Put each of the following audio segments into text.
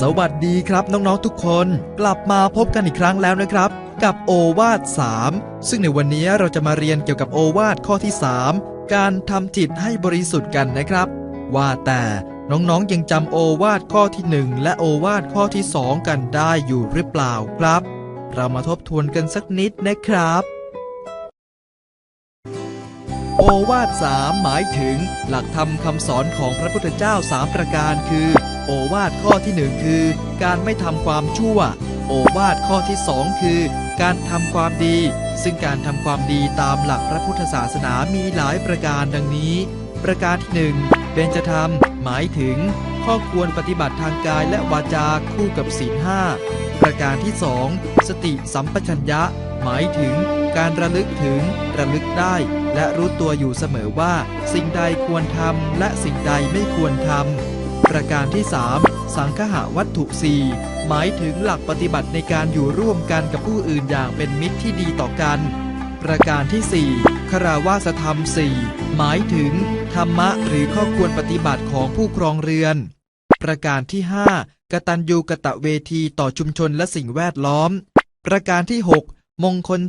สวัสดีครับน้องๆทุกคน กลับมาพบกันอีกครั้งแล้วนะครับ กับโอวาท 3 ซึ่งในวันนี้เราจะมาเรียนเกี่ยวกับโอวาทข้อที่ 3 การทำจิตให้บริสุทธิ์กันนะครับ ว่าแต่น้องๆยังจำโอวาทข้อที่ 1 และโอวาทข้อที่ 2 กันได้อยู่หรือเปล่าครับ เรามาทบทวนกันสักนิดนะครับ โอวาทสามหมายถึง หลักธรรมคำสอนของพระพุทธเจ้าสามประการคือ โอวาทข้อที่หนึ่งคือ การไม่ทำความชั่ว โอวาทข้อที่สองคือ การทำความดี ซึ่งการทำความดีตามหลักพระพุทธศาสนามีหลายประการดังนี้ ประการที่หนึ่งเบญจธรรม หมายถึง ข้อควรปฏิบัติทางกายและวาจาคู่กับศีลห้า ประการที่สองสติสัมปชัญญะ หมายถึงการระลึกถึง ระลึกได้ และรู้ตัวอยู่เสมอว่า สิ่งใดควรทำและสิ่งใดไม่ควรทำประการที่ 3 สังคหาวัตถุสี่หมายถึงหลักปฏิบัติในการอยู่ร่วมกันกับผู้อื่นอย่างเป็นมิตรที่ดีต่อกัน ประการที่ 4 คราวาสธรรมสี่หมายถึง ธรรมะหรือข้อควรปฏิบัติของผู้ครองเรือน ประการที่ 5 กตัญญูกะตะเวทีต่อชุมชนและสิ่งแวดล้อม ประการที่ 6 มงคล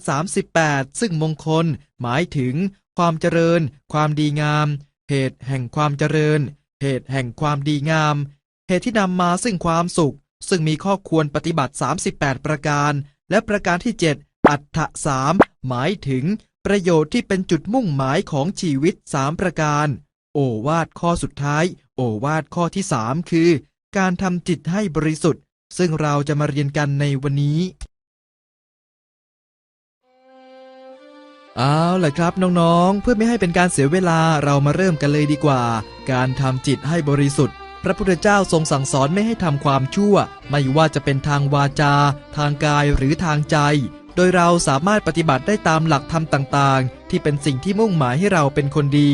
38 ซึ่งมงคล หมายถึง ความเจริญ ความดีงาม เหตุแห่งความเจริญ เหตุแห่งความดีงาม เหตุที่นำมาซึ่งความสุข ซึ่งมีข้อควรปฏิบัติ 38 ประการ และประการที่ 7 อัฏฐสามหมายถึง ประโยชน์ที่เป็นจุดมุ่งหมายของชีวิต 3 ประการ โอวาทข้อสุดท้าย โอวาทข้อที่ 3 คือ การทำจิตให้บริสุทธิ์ ซึ่งเราจะมาเรียนกันในวันนี้ เอาล่ะครับน้องๆ เพื่อไม่ให้เป็นการเสียเวลาเรามาเริ่มกันเลยดีกว่า การทำจิตให้บริสุทธิ์ พระพุทธเจ้าทรงสั่งสอนไม่ให้ทำความชั่ว ไม่ว่าจะเป็นทางวาจา ทางกายหรือทางใจ โดยเราสามารถปฏิบัติได้ตามหลักธรรมต่างๆ ที่เป็นสิ่งที่มุ่งหมายให้เราเป็นคนดี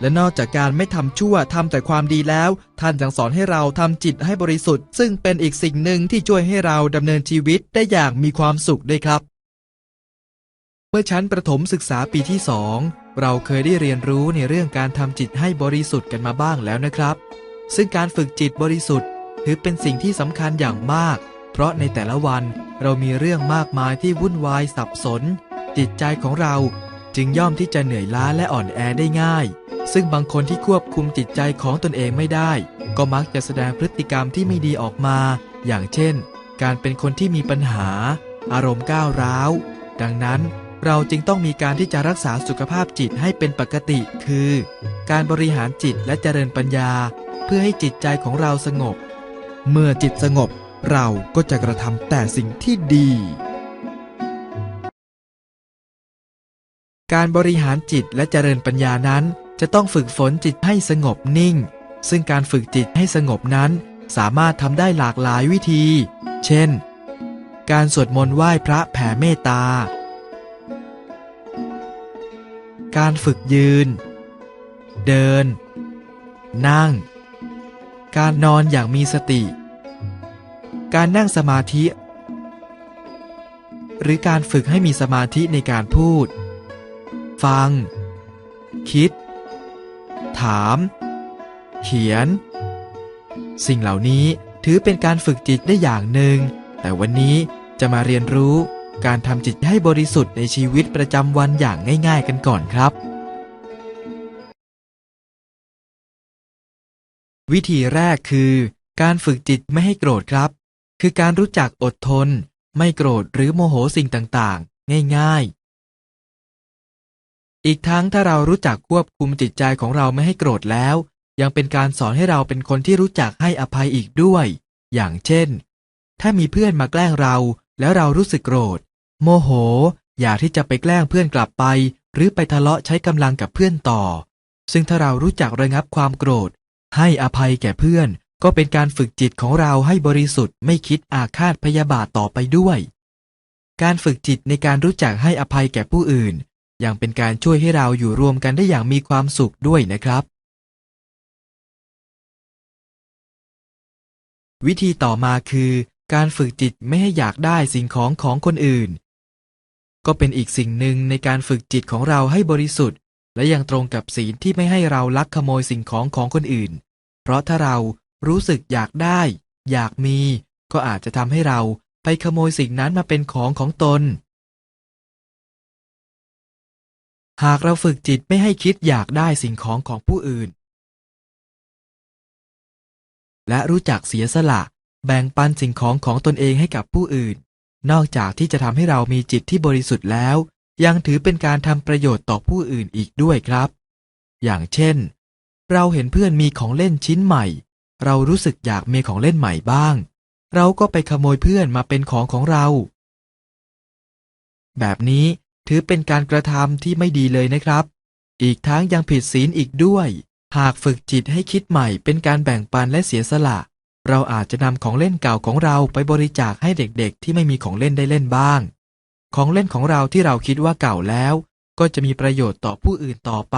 และนอกจากการไม่ทำชั่วทำแต่ความดีแล้ว ท่านยังสอนให้เราทำจิตให้บริสุทธิ์ ซึ่งเป็นอีกสิ่งหนึ่งที่ช่วยให้เราดำเนินชีวิตได้อย่างมีความสุขด้วยครับ เมื่อชั้นประถมศึกษาปีที่สองเราเคยได้เรียนรู้ในเรื่องการทำจิตให้บริสุทธิ์กันมาบ้างแล้วนะครับ ซึ่งการฝึกจิตบริสุทธิ์ ถือเป็นสิ่งที่สำคัญอย่างมาก เพราะในแต่ละวันเรามีเรื่องมากมายที่วุ่นวายสับสน จิตใจของเรา จึงย่อมที่จะเหนื่อยล้าและอ่อนแอได้ง่าย ซึ่งบางคนที่ควบคุมจิตใจของตนเองไม่ได้ ก็มักจะแสดงพฤติกรรมที่ไม่ดีออกมา อย่างเช่น การเป็นคนที่มีปัญหา อารมณ์ก้าวร้าว ดังนั้นเราจึงต้องมีการที่จะรักษาสุขภาพจิตให้เป็นปกติ คือ การบริหารจิตและเจริญปัญญา เพื่อให้จิตใจของเราสงบ เมื่อจิตสงบ เราก็จะกระทำแต่สิ่งที่ดี การบริหารจิตและเจริญปัญญานั้น จะต้องฝึกฝนจิตให้สงบนิ่ง ซึ่งการฝึกจิตให้สงบนั้น สามารถทำได้หลากหลายวิธี เช่น การสวดมนต์ไหว้พระแผ่เมตตา การฝึกยืน เดิน นั่ง การนอนอย่างมีสติ การนั่งสมาธิ หรือการฝึกให้มีสมาธิในการพูด ฟัง คิด ถาม เขียน สิ่งเหล่านี้ถือเป็นการฝึกจิตได้อย่างหนึ่ง แต่วันนี้จะมาเรียนรู้การทำจิตให้บริสุทธิ์ในชีวิตประจำวันอย่างง่าย ๆ กันก่อนครับ วิธีแรกคือ การฝึกจิตไม่ให้โกรธครับ คือการรู้จักอดทน ไม่โกรธหรือโมโหสิ่งต่างๆ ง่ายๆ อีกทั้งถ้าเรารู้จักควบคุมจิตใจของเราไม่ให้โกรธแล้ว ยังเป็นการสอนให้เราเป็นคนที่รู้จักให้อภัยอีกด้วย อย่างเช่น ถ้ามีเพื่อนมาแกล้งเรา แล้วเรารู้สึกโกรธ โมโห อยากที่จะไปแกล้งเพื่อนกลับไป หรือไปทะเลาะใช้กำลังกับเพื่อนต่อ ซึ่งถ้าเรารู้จักระงับความโกรธ ให้อภัยแก่เพื่อน ก็เป็นการฝึกจิตของเราให้บริสุทธิ์ไม่คิดอาฆาตพยาบาทต่อไปด้วย การฝึกจิตในการรู้จักให้อภัยแก่ผู้อื่น ยังเป็นการช่วยให้เราอยู่รวมกันได้อย่างมีความสุขด้วยนะครับ วิธีต่อมาคือ การฝึกจิตไม่ให้อยากได้สิ่งของของคนอื่น ก็เป็นอีกสิ่งหนึ่งในการฝึกจิตของเราให้บริสุทธิ์ และยังตรงกับศีลที่ไม่ให้เราลักขโมยสิ่งของของคนอื่น เพราะถ้าเรารู้สึกอยากได้ อยากมี ก็อาจจะทำให้เราไปขโมยสิ่งนั้นมาเป็นของของตน หากเราฝึกจิตไม่ให้คิดอยากได้สิ่งของของผู้อื่น และรู้จักเสียสละ แบ่งปันสิ่งของของตนเองให้กับผู้อื่น นอกจากที่จะทำให้เรามีจิตที่บริสุทธิ์แล้ว ยังถือเป็นการทำประโยชน์ต่อผู้อื่นอีกด้วยครับ อย่างเช่น เราเห็นเพื่อนมีของเล่นชิ้นใหม่ เรารู้สึกอยากมีของเล่นใหม่บ้าง เราก็ไปขโมยเพื่อนมาเป็นของของเรา แบบนี้ ถือเป็นการกระทำที่ไม่ดีเลยนะครับ อีกทั้งยังผิดศีลอีกด้วย หากฝึกจิตให้คิดใหม่เป็นการแบ่งปันและเสียสละ เราอาจจะนำของเล่นเก่าของเราไปบริจาคให้เด็กๆ ที่ไม่มีของเล่นได้เล่นบ้าง ของเล่นของเราที่เราคิดว่าเก่าแล้ว ก็จะมีประโยชน์ต่อผู้อื่นต่อไป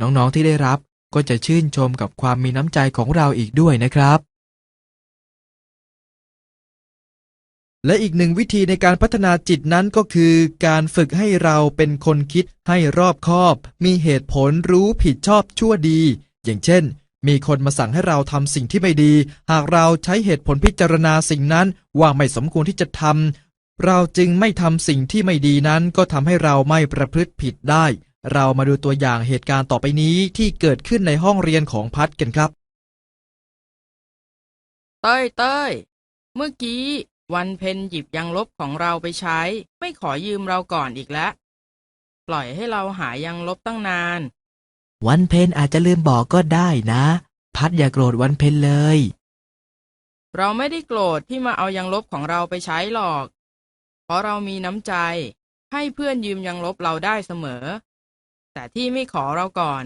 น้องๆที่ได้รับก็จะชื่นชมกับความมีน้ำใจของเราอีกด้วยนะครับ และอีกหนึ่งวิธีในการพัฒนาจิตนั้นก็คือ การฝึกให้เราเป็นคนคิดให้รอบคอบ มีเหตุผลรู้ผิดชอบชั่วดี อย่างเช่น มีคนมาสั่งให้เราทำสิ่งที่ไม่ดี หากเราใช้เหตุผลพิจารณาสิ่งนั้น ว่าไม่สมควรที่จะทำเราจึงไม่ทำสิ่งที่ไม่ดีนั้น ก็ทำให้เราไม่ประพฤติผิดได้ เรามาดูตัวอย่างเหตุการณ์ต่อไปนี้ที่เกิดขึ้นในห้องเรียนของพัดกันครับ เต้ยเต้ยเมื่อกี้ วันเพ็ญหยิบยางลบของเราไปใช้ ไม่ขอยืมเราก่อนอีกแล้ว ปล่อยให้เราหายางลบตั้งนาน วันเพ็ญอาจจะลืมบอกก็ได้นะ พัดอย่าโกรธวันเพ็ญเลย เราไม่ได้โกรธที่มาเอายางลบของเราไปใช้หรอก เพราะเรามีน้ำใจ ให้เพื่อนยืมยางลบเราได้เสมอ แต่ที่ไม่ขอเราก่อน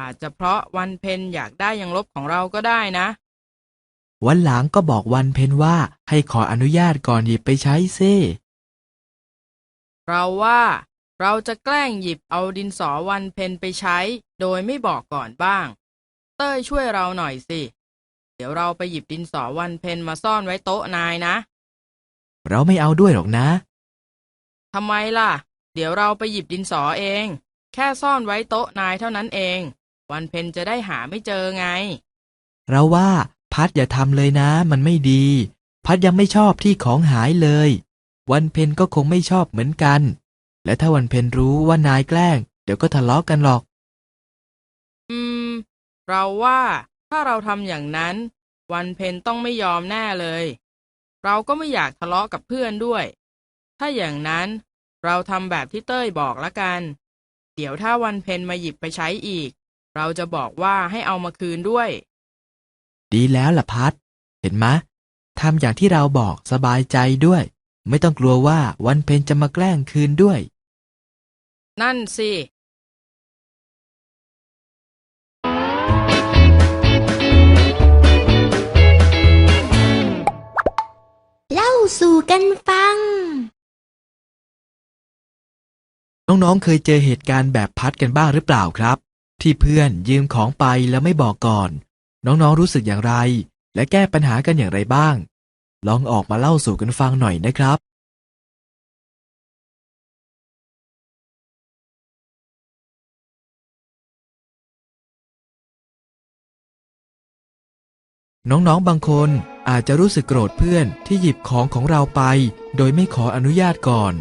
อาจจะเพราะวันเพ็ญอยากได้ยางลบของเราก็ได้นะ วันหลังก็บอกวันเพ็ญว่าให้ขออนุญาตก่อนหยิบไปใช้ซิเราว่าเราจะแกล้งหยิบเอาดินสอวันเพ็ญไปใช้ โดยไม่บอกก่อนบ้าง เต้ยช่วยเราหน่อยสิ เดี๋ยวเราไปหยิบดินสอวันเพ็ญมาซ่อนไว้โต๊ะนายนะ เราไม่เอาด้วยหรอกนะทำไมล่ะ เดี๋ยวเราไปหยิบดินสอเอง แค่ซ่อนไว้โต๊ะนายเท่านั้นเอง วันเพ็ญจะได้หาไม่เจอไง เราว่า พัดอย่าทำเลยนะ มันไม่ดี พัดยังไม่ชอบที่ของหายเลย วันเพ็ญก็คงไม่ชอบเหมือนกัน และถ้าวันเพ็ญรู้ว่านายแกล้ง เดี๋ยวก็ทะเลาะกันหรอก อืม เราว่าถ้าเราทำอย่างนั้น วันเพ็ญต้องไม่ยอมแน่เลย เราก็ไม่อยากทะเลาะกับเพื่อนด้วย ถ้าอย่างนั้นเราทำแบบที่เต้ยบอกละกัน เดี๋ยวถ้าวันเพ็ญมาหยิบไปใช้อีก เราจะบอกว่าให้เอามาคืนด้วย ดีแล้วล่ะพัด เห็นไหมะทำอย่างที่เราบอกสบายใจด้วย ไม่ต้องกลัวว่าวันเพ็ญจะมาแกล้งคืนด้วย นั่นสิเล่าสู่กันฟัง น้องๆ เคยเจอเหตุการณ์แบบพัดกันบ้างหรือเปล่าครับ ที่เพื่อนยืมของไปแล้วไม่บอกก่อน น้องๆรู้สึกอย่างไร และแก้ปัญหากันอย่างไรบ้าง ลองออกมาเล่าสู่กันฟังหน่อยนะครับ น้องๆบางคนอาจจะรู้สึกโกรธเพื่อนที่หยิบของของเราไป โดยไม่ขออนุญาตก่อน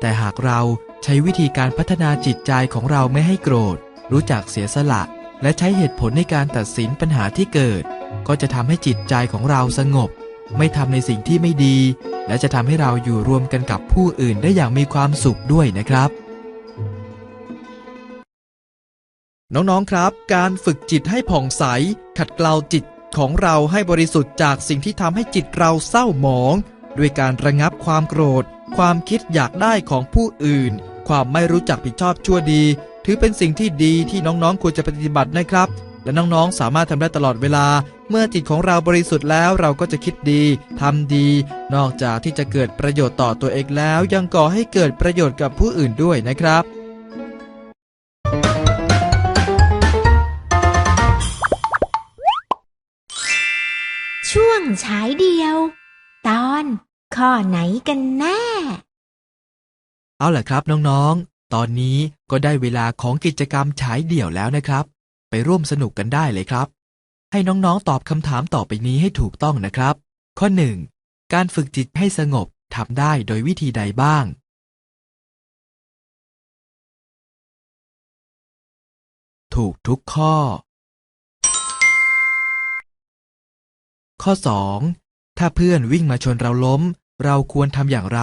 แต่หากเราใช้วิธีการพัฒนาจิตใจของเราไม่ให้โกรธ รู้จักเสียสละ และใช้เหตุผลในการตัดสินปัญหาที่เกิด ก็จะทำให้จิตใจของเราสงบ ไม่ทำในสิ่งที่ไม่ดี และจะทำให้เราอยู่รวมกันกับผู้อื่นได้อย่างมีความสุขด้วยนะครับ น้องๆครับ การฝึกจิตให้ผ่องใส ขัดเกลาจิตของเราให้บริสุทธิ์จากสิ่งที่ทำให้จิตเราเศร้าหมอง ด้วยการระงับความโกรธ ความคิดอยากได้ของผู้อื่น ความไม่รู้จักผิดชอบชั่วดี ถือเป็นสิ่งที่ดีที่น้องๆ ควรจะปฏิบัตินะครับ และน้องๆ สามารถทำได้ตลอดเวลา เมื่อจิตของเราบริสุทธิ์แล้วเราก็จะคิดดีทำดี นอกจากที่จะเกิดประโยชน์ต่อตัวเองแล้ว ยังก่อให้เกิดประโยชน์กับผู้อื่นด้วยนะครับช่วงฉายเดียว ตอนข้อไหนกันแน่ เอาล่ะครับน้องๆ ตอนนี้ก็ได้เวลาของกิจกรรมฉายเดี่ยวแล้วนะครับ ไปร่วมสนุกกันได้เลยครับ ให้น้องๆตอบคำถามต่อไปนี้ให้ถูกต้องนะครับ ข้อ 1. การฝึกจิตให้สงบทำได้โดยวิธีใดบ้าง ถูกทุกข้อ ข้อ 2. ถ้าเพื่อนวิ่งมาชนเราล้ม เราควรทำอย่างไร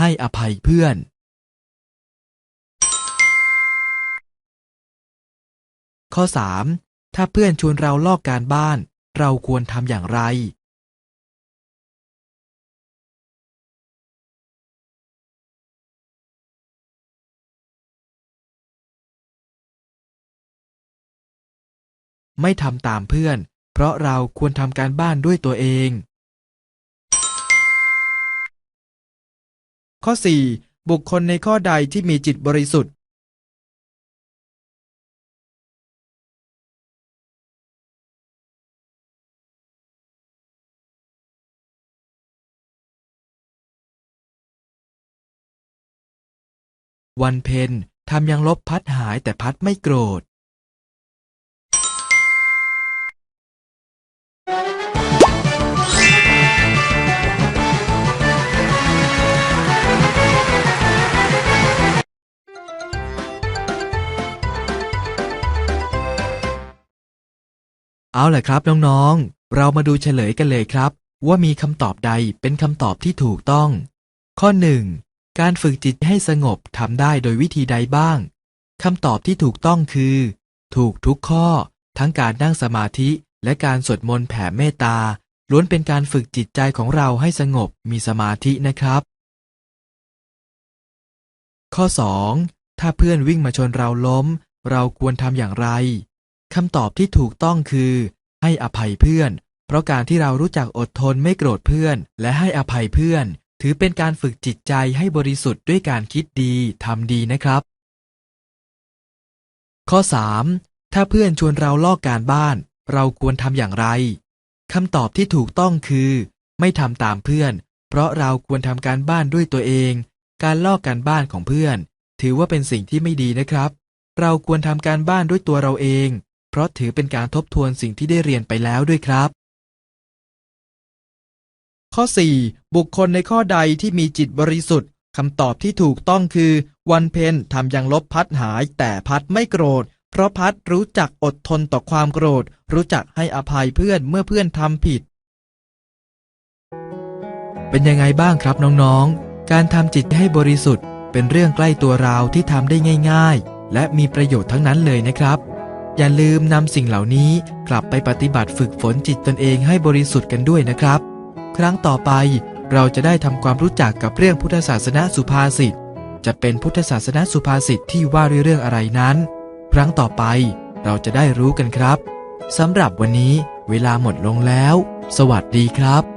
ให้อภัยเพื่อนข้อ 3. ถ้าเพื่อนชวนเราลอกการบ้าน เราควรทำอย่างไร ไม่ทำตามเพื่อน เพราะเราควรทำการบ้านด้วยตัวเอง ข้อ 4. บุคคลในข้อใดที่มีจิตบริสุทธิ์ วันเพ็ญทำยังลบพัดหายแต่พัดไม่โกรธ เอาล่ะครับน้องๆ เรามาดูเฉลยกันเลยครับ ว่ามีคำตอบใดเป็นคำตอบที่ถูกต้อง ข้อ 1. การฝึกจิตให้สงบทำได้โดยวิธีใดบ้างคำตอบที่ถูกต้องคือ ถูกทุกข้อ ทั้งการนั่งสมาธิและการสวดมนต์แผ่เมตตาล้วนเป็นการฝึกจิตใจของเราให้สงบมีสมาธินะครับ ข้อ 2. ถ้าเพื่อนวิ่งมาชนเราล้ม เราควรทำอย่างไร คำตอบที่ถูกต้องคือ ให้อภัยเพื่อน เพราะการที่เรารู้จักอดทนไม่โกรธเพื่อน และให้อภัยเพื่อน ถือเป็นการฝึกจิตใจให้บริสุทธิ์ด้วยการคิดดีทำดีนะครับ ข้อ 3. ถ้าเพื่อนชวนเราลอกการบ้าน เราควรทำอย่างไรคำตอบที่ถูกต้องคือ ไม่ทำตามเพื่อน เพราะเราควรทำการบ้านด้วยตัวเอง การลอกการบ้านของเพื่อน ถือว่าเป็นสิ่งที่ไม่ดีนะครับ เราควรทำการบ้านด้วยตัวเราเอง ราะถือเป็นการทบทวนสิ่งที่ได้เรียนไปแล้วด้วยครับ ข้อ 4. บุคคลในข้อใดที่มีจิตบริสุทธิ์คำตอบที่ถูกต้องคือ วันเพ็ญทำยังลบพัดหาย แต่พัดไม่โกรธ เพราะพัดรู้จักอดทนต่อความโกรธ รู้จักให้อภัยเพื่อนเมื่อเพื่อนทำผิด เป็นยังไงบ้างครับน้องๆ การทำจิตให้บริสุทธิ์ เป็นเรื่องใกล้ตัวเราที่ทำได้ง่าย ๆ และมีประโยชน์ทั้งนั้นเลยนะครับ อย่าลืมนำสิ่งเหล่านี้กลับไปปฏิบัติฝึกฝนจิตตนเองให้บริสุทธิ์กันด้วยนะครับ ครั้งต่อไปเราจะได้ทำความรู้จักกับเรื่องพุทธศาสนาสุภาษิต จะเป็นพุทธศาสนาสุภาษิตที่ว่าด้วยเรื่องอะไรนั้น ครั้งต่อไปเราจะได้รู้กันครับสำหรับวันนี้เวลาหมดลงแล้ว สวัสดีครับ